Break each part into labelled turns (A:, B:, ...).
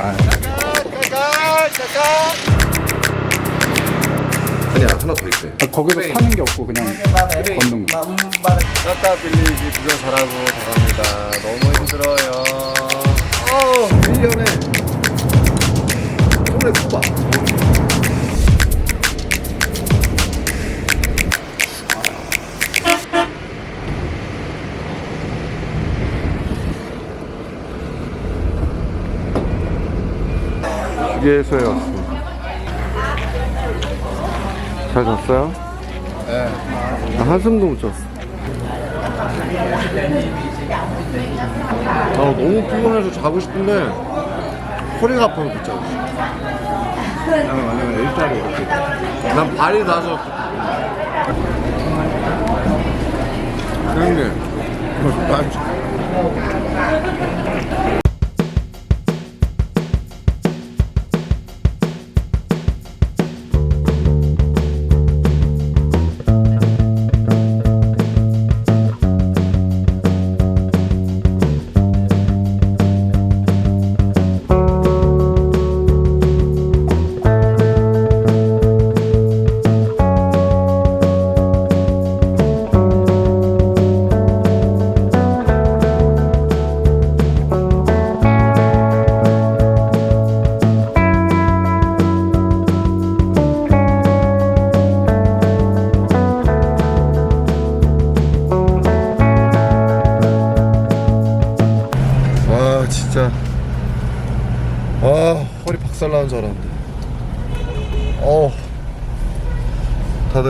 A: 아,
B: 아니야 하나 더 있대.
A: 아, 거기서 타는 게 없고 그냥 걷는 거.
B: 따따 빌리지 부전 잘하고 잘합니다. 너무 힘들어요. 어, 1년에 손에 꼽아. 휴게소에 왔습니다. 잘 잤어요? 네. 한숨도 못 잤어. 아 너무 피곤해서 자고 싶은데 허리가 아파서 못 자고 있어.
A: 왜냐면 일자리 이렇게.
B: 난 발이 나서 형님 난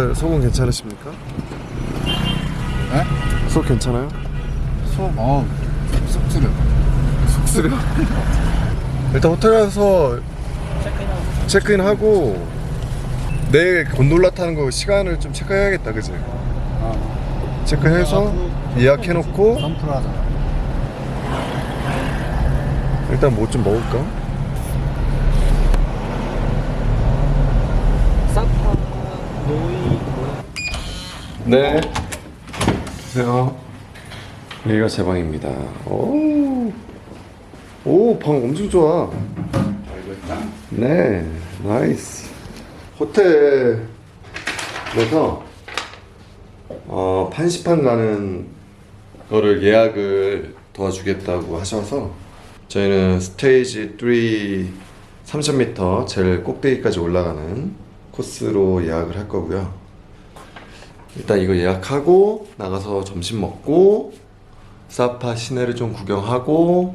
B: 다들 속은 괜찮으십니까?
A: 네?
B: 속 괜찮아요?
A: 속, 어, 속 쓰려.
B: 속쓰려 일단 호텔 가서 체크인하고 내일 곤돌라 타는 거 시간을 좀 체크해야겠다 그지?
A: 아,
B: 체크해서 예약해놓고
A: 선풀 하자.
B: 일단 뭐 좀 먹을까? 네. 주세요. 여기가 제 방입니다. 오, 오, 방 엄청 좋아. 네, 나이스. 호텔에서 어, 판시판 가는 거를 예약을 도와주겠다고 하셔서 저희는 스테이지 3 3000m 제일 꼭대기까지 올라가는 코스로 예약을 할 거고요. 일단 이거 예약하고 나가서 점심 먹고 사파 시내를 좀 구경하고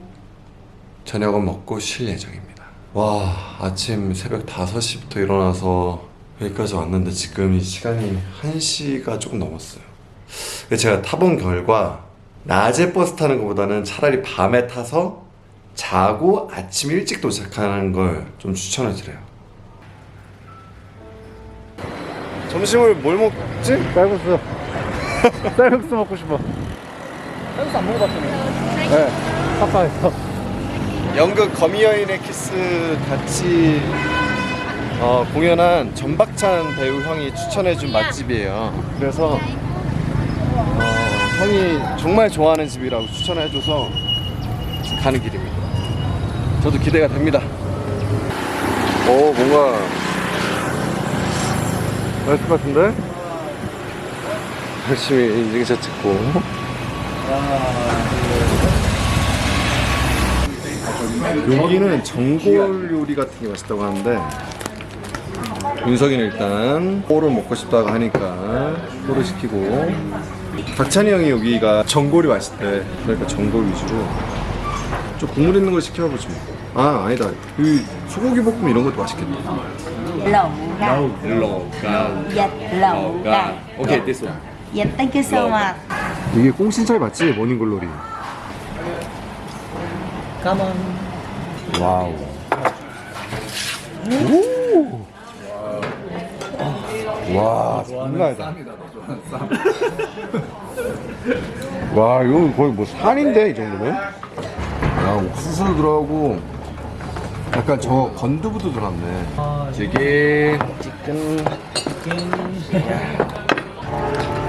B: 저녁은 먹고 쉴 예정입니다. 와 아침 새벽 5시부터 일어나서 여기까지 왔는데 지금 이 시간이 1시가 조금 넘었어요. 제가 타본 결과 낮에 버스 타는 것보다는 차라리 밤에 타서 자고 아침 일찍 도착하는 걸 좀 추천을 드려요. 점심을 뭘 먹지?
A: 쌀국수. 쌀국수 먹고 싶어. 쌀국수 안 먹어봤더니. 네, 파파에서.
B: 연극 거미여인의 키스 같이 어, 공연한 전박찬 배우 형이 추천해준 맛집이에요. 그래서 어, 형이 정말 좋아하는 집이라고 추천해줘서 가는 길입니다. 저도 기대가 됩니다. 오 뭔가 맛있을 것 같은데? 열심히 인증샷 찍고. 여기는 전골 요리 같은 게 맛있다고 하는데. 윤석이는 일단 꼬를 먹고 싶다고 하니까 꼬를 시키고. 박찬희 형이 여기가 전골이 맛있대. 그러니까 전골 위주로. 좀 국물 있는 걸 시켜보지 뭐 아 아니다. 이 소고기 볶음 이런 것도 맛있겠다
C: gà
B: 오케이 됐어
C: thank you so much
B: 이게 꽁신차이 맞지? 모닝글로리
C: ơn
B: 와우. 오. 와, 장난 아니다. 와, 이거 거의 뭐 산인데 이 정도면? 야, 옥수수 들어가고 약간 저 건두부도 들어갔네. 찌개. 치킨. 야,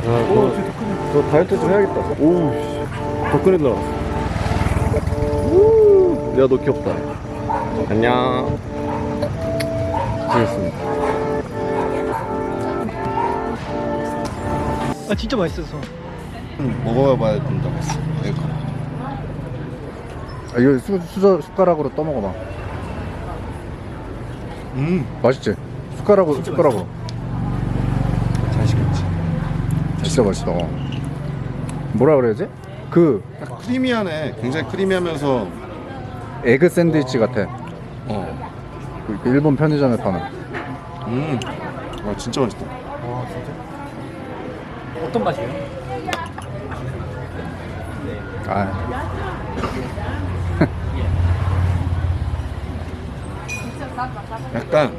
B: 너, 너 다이어트 좀 해야겠다. 오우, 씨. 더 끈이 들어갔어. 우, 야, 너 귀엽다. 안녕. 알겠습니다.
D: 아 진짜 맛있어서
B: 먹어봐야 된다고 했어. 이거.
A: 아, 이거 수, 수, 숟가락으로 떠먹어봐.
B: 음,
A: 맛있지? 숟가락으로, 숟가락으로.
B: 잘 시켰지.
A: 진짜 맛있다. 뭐라 그래야지? 그,
B: 크리미하네. 굉장히 크리미하면서
A: 에그 샌드위치 같아.
B: 어.
A: 그 일본 편의점에 파는.
B: 음. 와 진짜 맛있다.
D: 와 진짜 어떤 맛이에요?
A: 아,
B: 약간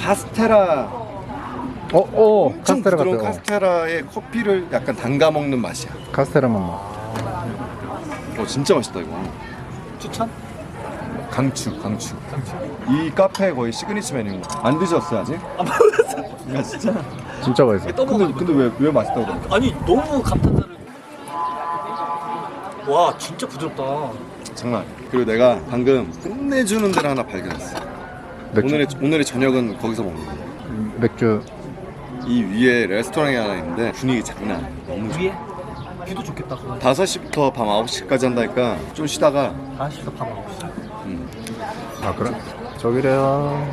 B: 카스테라
A: 어, 어,
B: 엄청
A: 카스테라
B: 부드러운
A: 같아. 어.
B: 카스테라에 커피를 약간 담가 먹는 맛이야.
A: 카스테라 맛 나.
B: 어 진짜 맛있다 이거.
D: 추천?
B: 강추 강추. 이 카페 거의 시그니처 메뉴인 거. 안 드셨어요 아직?
D: 안 먹었어
B: 야 진짜.
A: 진짜 맛있어.
B: 근데 근데 왜 왜 맛있다고 그래?
D: 아니 너무 감탄사를 와 진짜 부드럽다
B: 장난. 아니야. 그리고 내가 방금 끝내주는 데를 하나 발견했어.
A: 맥주,
B: 오늘의 오늘의 저녁은 거기서 먹는 거야.
A: 맥주.
B: 이 위에 레스토랑이 하나 있는데 분위기 장난 아니야. 너무 좋아.
D: 위에 뷰도 좋겠다 그거
B: 5시부터 밤 9시까지 한다니까 좀 쉬다가
D: 아시다 밥 먹었어
B: 음,
A: 아, 그래? 저기래요.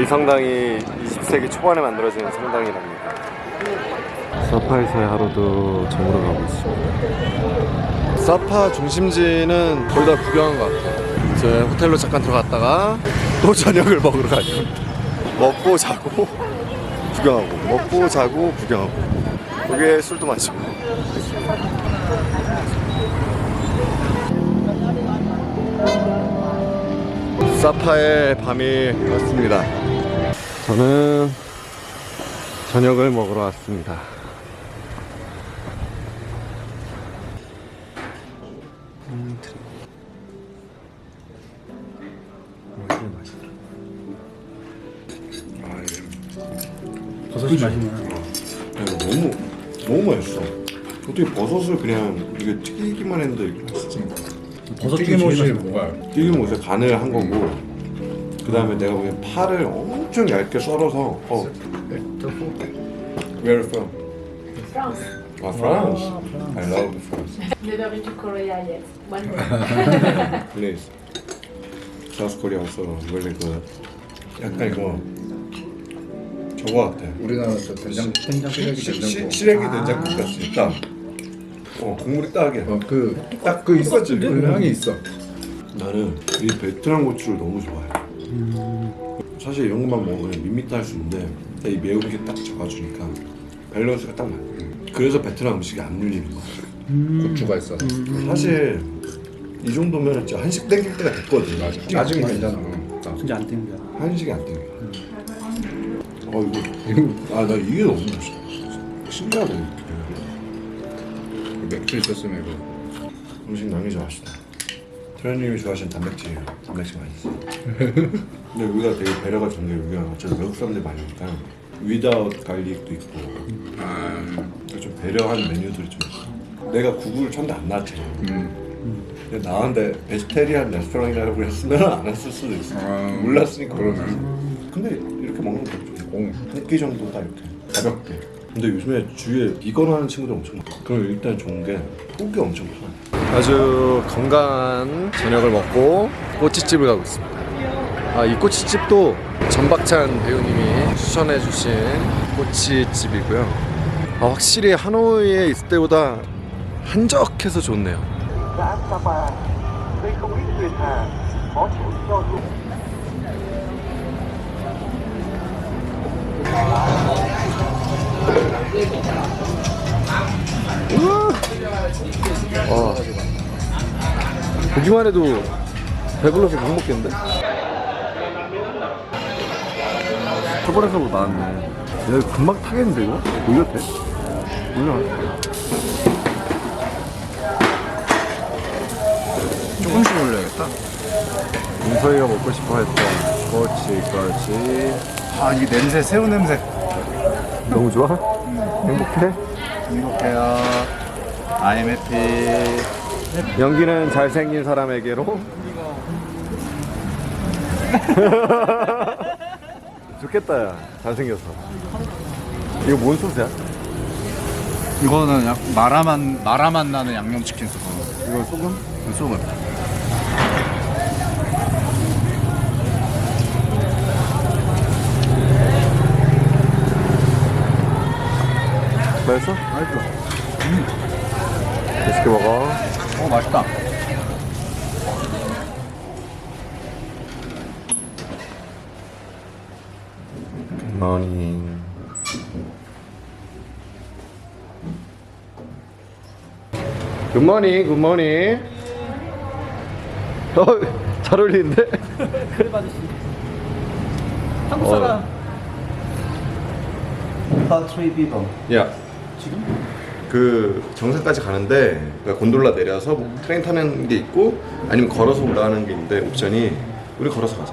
B: 이 성당이 20세기 초반에 만들어진 성당이랍니다. 사파에서의 하루도 저물어 가고 있습니다. 사파 중심지는 거의 다 구경한 것 같아요. 이제 호텔로 잠깐 들어갔다가 또 저녁을 먹으러 가죠. 먹고 자고 구경하고 먹고 자고 구경하고 거기에 술도 마시고 사파의 밤이 왔습니다. 저는 저녁을 먹으러 왔습니다.
A: 버섯이 맛있네.
B: 너무 너무 맛있어. 어떻게 버섯을 그냥 이게 튀기기만 했는데 이렇게 맛있지?
A: 버섯 튀김옷이 뭐야?
B: 튀김옷에 간을 한 거고 그 다음에 내가 보기엔 파를 엄청 얇게 썰어서 어 Where from? France. 아, France. I love France.
E: Never been to Korea yet. One day.
B: Please. South Korea also really good. 약간 이거 저거 같아.
A: 우리나라 저 된장, 된장 시래기
B: 시, 시,
A: 된장국.
B: 시래기 된장국 같이 딱. 어 국물이 딱이야.
A: 어, 그, 딱그 있어.
B: 똑같지?
A: 그 향이 있어.
B: 나는 이 베트남 고추를 너무 좋아해. 사실 이런 것만 먹으면 밋밋할 수 있는데 이 매운 게 딱 잡아주니까 밸런스가 딱 맞아. 그래서 베트남 음식이 안 물리는 거야.
A: 고추가 있어.
B: 사실 이 정도면 진짜 한식 땡길 때가 됐거든. 맞아.
A: 아직은 괜찮아. 어, 딱.
D: 진짜 안 땡겨
B: 한식이 안 땡겨. 어 이거 아 나 이게 너무 맛있어. 신기하다 이렇게.
A: 맥주 있었으면 이거.
B: 음식 남이 좋아하시다. 태현님이 좋아하시는 단백질이에요. 단백질 맛있어. 근데 여기가 되게 배려가 좋은 게 여기가 어차피 외국 사람들이 많이 오니까 위다웃 갈릭도 있고 좀 배려한 메뉴들이 좀 있어. 내가 구글 쳤는데 안 나왔잖아.
A: 음.
B: 근데 나왔는데 베지테리안 레스토랑이라고 했으면 안 했을 수도 있어.
A: 아,
B: 몰랐으니까.
A: 그러네.
B: 근데 이렇게 먹는 것도 좋고
A: 공.
B: 한끼 정도다 이렇게 가볍게. 근데 요즘에 주위에 비건 하는 친구들 엄청 많아. 그럼 일단 좋은 게 폭이 엄청 커. 아주 건강한 저녁을 먹고 꼬치집을 가고 있습니다. 아, 이 꼬치집도 전박찬 배우님이 추천해주신 꼬치집이고요. 아, 확실히 하노이에 있을 때보다 한적해서 좋네요. 와. 보기만 해도 배불러서 못 먹겠는데? 초반에서보다 나았네. 내가 금방 타겠는데, 이거? 올려도 돼? 올려.
A: 조금씩 올려야겠다.
B: 민서이가 먹고 싶어 했던 꼬치, 꼬치.
A: 아, 이 냄새, 새우 냄새.
B: 너무 좋아? 행복해?
A: 행복해요. I'm happy.
B: 연기는 잘생긴 사람에게로 좋겠다 야 잘생겨서 이거 뭔 소스야?
A: 이거는 약 마라만 마라만 나는 양념치킨 소스.
B: 이거 소금?
A: 소금.
B: 맛있어?
A: 맛있어.
B: 맛있게 먹어
A: 어 맛있다.
B: 굿모닝 굿모닝 굿모닝 어, 잘 어울리는데?
D: 그래 아저씨. 한국 사람.
B: About three people. 야. 그 정상까지 가는데 그러니까 곤돌라 내려서 뭐 트레인 타는 게 있고 아니면 걸어서 올라가는 게 있는데 옵션이 우리 걸어서 가자.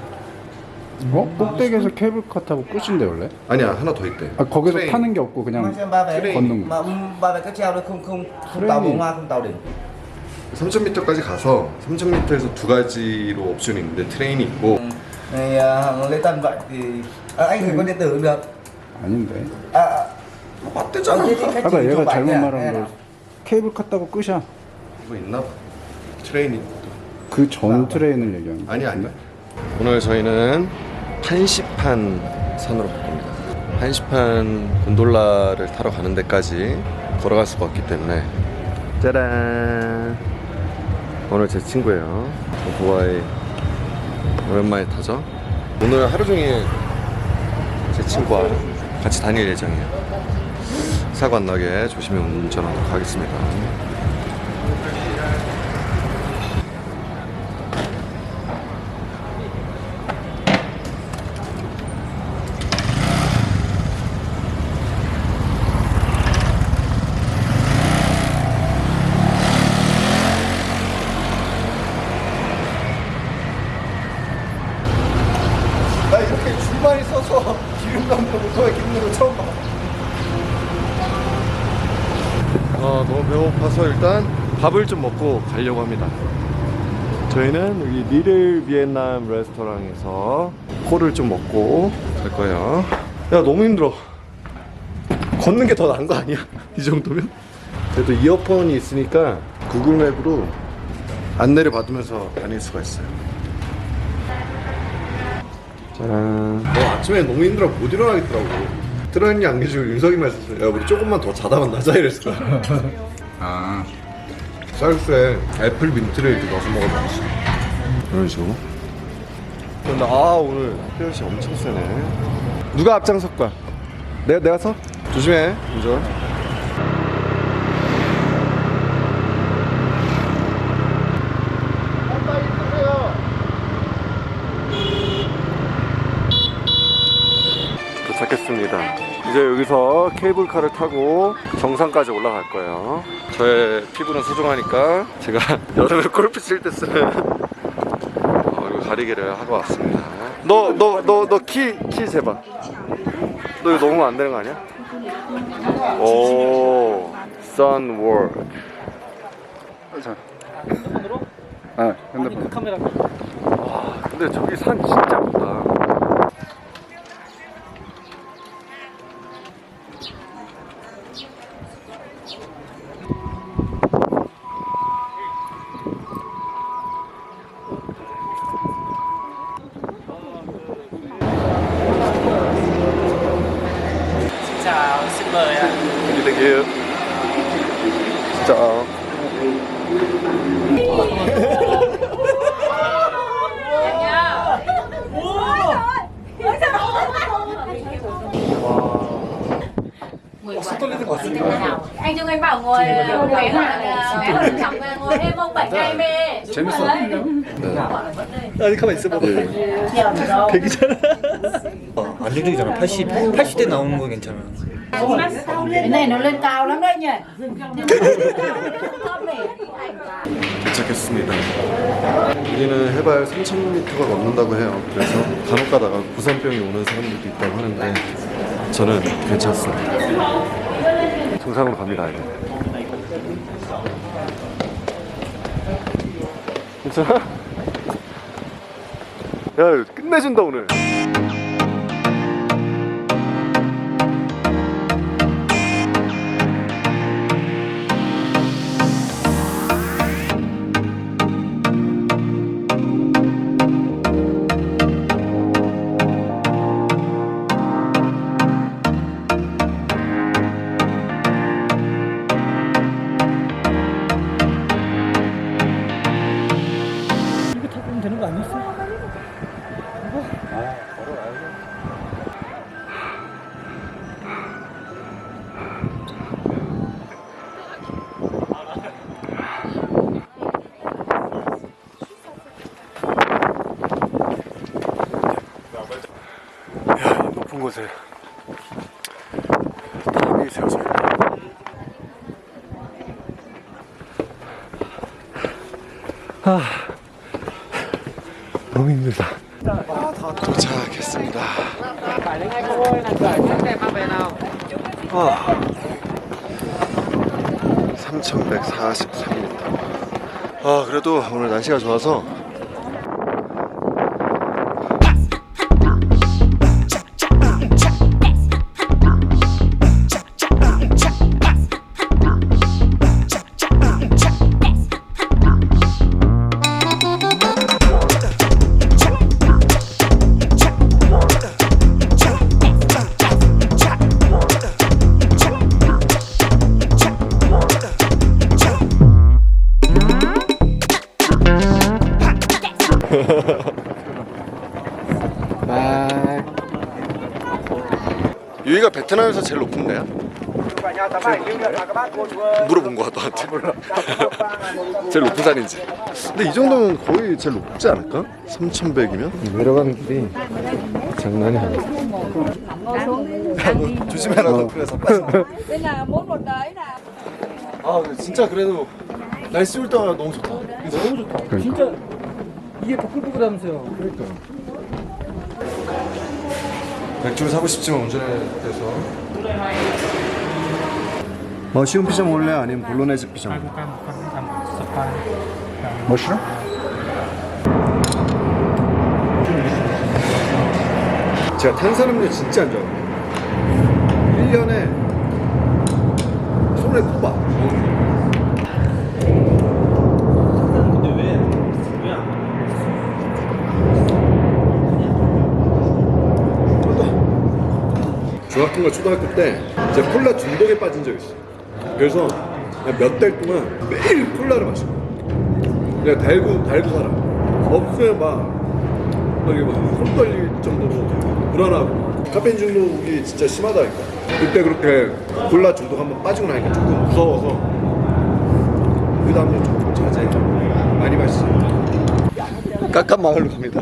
A: 어? 꼭대기에서 케이블카 타고 끝인데 원래?
B: 아니야 하나 더 있대.
A: 아 거기서
B: 트레인.
A: 타는 게 없고 그냥
F: ba vé
A: 걷는
F: mà
A: 거.
F: ba vé cáp treo thôi không không không tàu bốn hoa không tàu đỉnh
B: 3,000m까지 가서 3,000m에서 두 가지로 옵션이 있는데 트레인이 있고
F: này à, lễ tân vậy thì à, anh phải có điện tử cũng được
A: 아닌데.
F: à, à,
B: 맞대잖아.
A: 아까 얘가 잘못 말한
F: là-
A: 거 케이블카 타고 끝이야.
B: 뭐 있나? 봐. 트레인이
A: 그전 트레인을 얘기하는 거.
B: 아니 아니. 오늘 저희는 한시판 산으로 갈 겁니다. 한시판 곤돌라를 타러 가는 데까지 걸어갈 수가 없기 때문에 짜란. 오늘 제 친구예요. 도바이 오랜만에 타죠. 오늘 하루 종일 제 친구와 같이 다닐 예정이에요. 사고 안 나게 조심히 운전하도록 하겠습니다. 나 이렇게 줄만이 서서 기름 담는 오토바이 깁는 거 처음 봐. 아 너무 배고파서 일단 밥을 좀 먹고 가려고 합니다. 저희는 여기 리를 비엔남 레스토랑에서 코를 좀 먹고 갈 거예요. 야 너무 힘들어. 걷는 게 더 나은 거 아니야? 이 정도면? 그래도 이어폰이 있으니까 구글맵으로 안내를 받으면서 다닐 수가 있어요. 짜란. 어, 아침에 너무 힘들어 못 일어나겠더라고. 트라이이 안 계시고 윤석이만 있었어. 야, 우리 조금만 더 자다만 나자 이랬어.
A: 아
B: 쌀국수에 애플 민트를 이렇게 넣어서 먹어도 맛있어. 이런 식으로. 근데 아 오늘 햇볕이 엄청 세네. 누가 앞장설 거야? 내가 내가 서? 조심해 운전. 도착했습니다. 이제 여기서 케이블카를 타고 정상까지 올라갈 거예요. 저의 피부는 소중하니까 제가 여름에 골프 칠 때 쓰는 어, 이거 가리개를 하고 왔습니다. 너 너 너 너 키 키 재봐. 너 이거 넘으면 안 되는 거 아니야? 오, sunwork.
A: 아 핸드폰.
D: 카메라.
B: 근데 저기 산 진짜 높다.
D: Chào, xin mời ạ.
B: Thank you. 진짜.
E: anh Trung anh bảo ngồi khỏe mạnh khỏe hơn chồng ngồi thêm ông bảy ngày mê
A: 재밌어.
D: 아니 가만 있어봐. 대기잖아. 안정적이잖아. 80 80대 나오는 거 괜찮아.
C: cái này nó lên cao lắm đấy nhỉ
B: 도착했습니다. 여기는 해발 3,000m가 넘는다고 해요. 그래서 간혹 가다가 고산병이 오는 사람들도 있다고 하는데 저는 괜찮습니다. 정상으로 갑니다. 이제. 괜찮아? 야 끝내준다 오늘. 높은 곳에 탑이 세워져 있다. 아, 너무 힘들다. 도착했습니다. 아, 3,143m. 아, 그래도 오늘 날씨가 좋아서 베트남에서 제일 높은데요? 물어본 거야 너한테 제일 높은 산인지 근데 이 정도면 거의 제일 높지 않을까? 3100이면? 내려가는 길이 장난이 아니야 조심해라 너 그래서
C: đới nè
B: 아 진짜 그래도 날씨 올 때가 너무 좋다
D: 너무 좋다. 진짜 이게 버클버클하면서요. 그러니까.
B: 맥주를 사고 싶지만 운전에 대해서
F: 뭐 쉬운 피자 먹을래? 아니면 볼로네즈 피자 먹을래? 머시룸?
B: 제가 탄산음료 진짜 안 좋아해요 1년에 손에 꼽아 중학교인가 초등학교 때 제가 콜라 중독에 빠진 적이 있어요. 그래서 몇 달 동안 매일 콜라를 마시고 그냥 달고 달고 살아 없으면 막막 이게 막손 떨릴 정도로 불안하고. 카페인 중독이 진짜 심하다니까. 그때 그렇게 콜라 중독 한번 빠지고 나니까 조금 무서워서 그 다음에 조금 자제 많이 마시죠 깎한 마을로 갑니다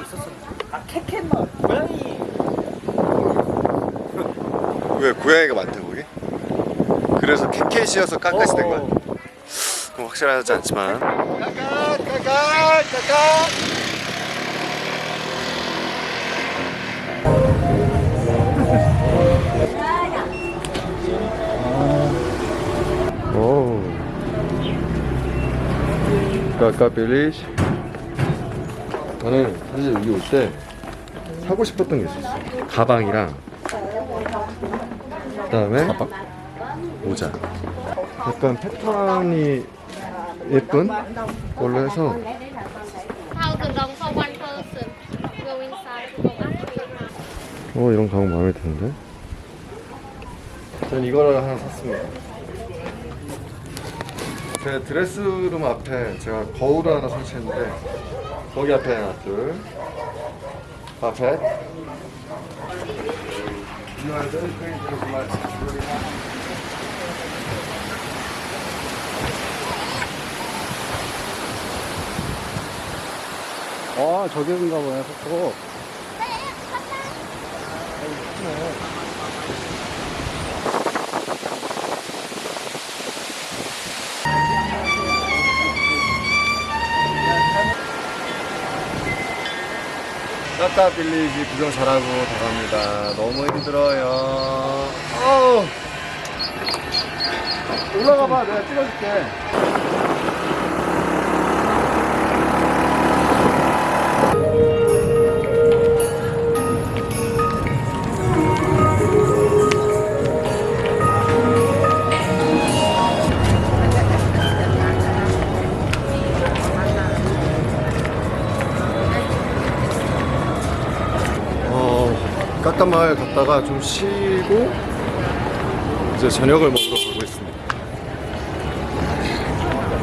D: 마을이라는 게 있었어? 아 캐캔마을. 고양이.
B: 왜 고양이가 많다 거기? 그래서 캐켓이어서 깎아시 된 거야? 그럼 확실하지 않지만 오 까까 빌리시 저는 사실 여기 올 때 사고 싶었던 게 있었어 가방이랑 그다음에 모자. 약간 패턴이 예쁜 걸로 해서
G: thousand dong for one person. Go inside. Go up.
B: 어 이런 가방 마음에 드는데. 전 이거를 하나 샀습니다. 제 드레스룸 앞에 제가 거울을 하나 설치했는데 거기 앞에 하나 둘. 앞에
A: 아 저기인가 보네 속도
B: 까까 빌리지 구경 잘하고 돌아갑니다. 너무 힘들어요. 어우. 올라가 봐. 내가 찍어줄게. 어, 까까마을 갔다가 좀 쉬고 이제 저녁을 먹으러 가고 있습니다.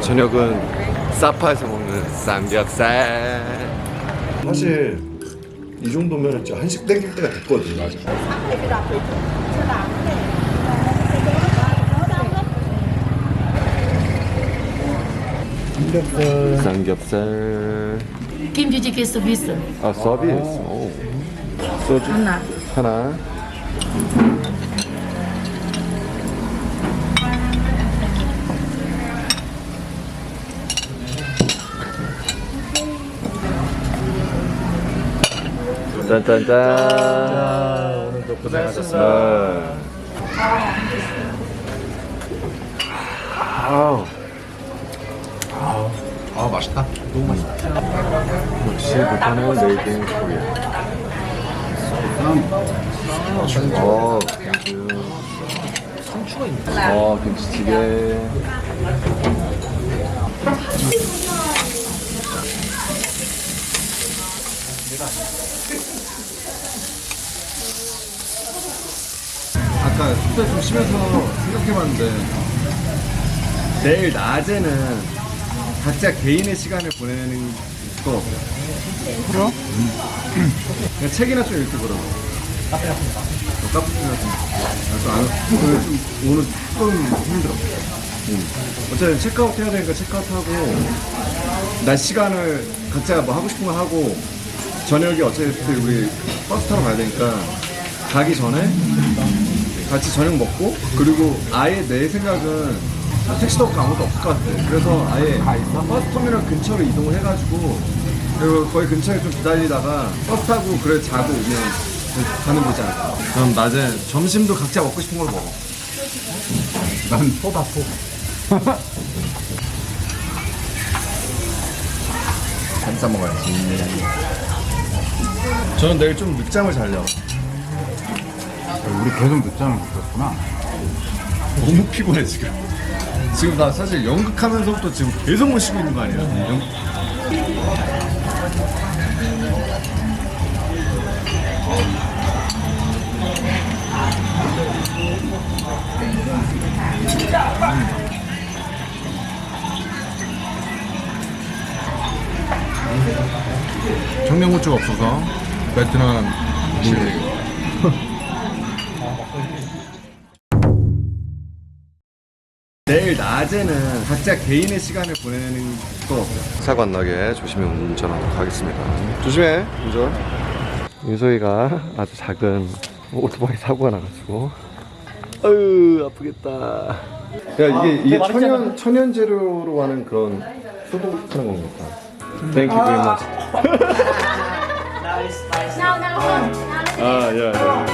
B: 저녁은 사파에서 먹는 삼겹살. 사실 이 정도면 이제 한식 땡길 때가 됐거든. 맞아. 삼겹살. 삼겹살.
H: 김치찌개 서비스.
B: 아 서비스. 오. 소주 하나. 하나. 짠짠짠. 오늘도 고생하셨습니다. 아우.
A: 아 맛있다. 너무 맛있다.
B: 역시 메이드 인 코리아. 어. 어, 김치찌개.
A: 아까 숙제 좀 쉬면서 생각해봤는데 내일 낮에는 각자 개인의 시간을 보내는 거 어때요? 그래요? 그냥 책이나 좀 어, 카푸치노 같은 거. 좀 안, 오늘 좀, 오늘 조금 힘들어. 응. 어차피 체크아웃 해야 되니까 체크아웃 하고, 날 시간을 각자 뭐 하고 싶은 거 하고, 저녁에 어차피 우리 버스 타러 가야 되니까, 가기 전에 같이 저녁 먹고 그리고 아예 내 생각은 택시도 없고 아무것도 없을 것 같아. 그래서 아예 버스 터미널 근처로 이동을 해가지고 그리고 거의 근처에 좀 기다리다가 버스 타고 그래 자고 오면 가면 되지 않을까. 그럼 낮에 점심도 각자 먹고 싶은 걸 먹어. 난 포다 포. 감싸 먹어야지. 저는 내일 좀 늦잠을 자려고. 우리 계속 늦잠을 잤구나. 너무 피곤해 지금. 지금 나 사실 연극하면서부터 지금 계속 못 쉬고 있는 거 아니야? 연... 청양고추가 없어서 베트남 음식. 내일 낮에는 각자 개인의 시간을 보내는 거?
B: 사고 안 나게 조심히 운전하도록 하겠습니다. 조심해, 운전. 윤소희가 아주 작은 오토바이 사고가 나가지고. 아유, 아프겠다. 야, 이게, 이게 천연, 천연 재료로 하는 그런 소독하는 건가 봐. Thank you very much.
E: Hơn. Nào lên.
B: 아, 야, 야.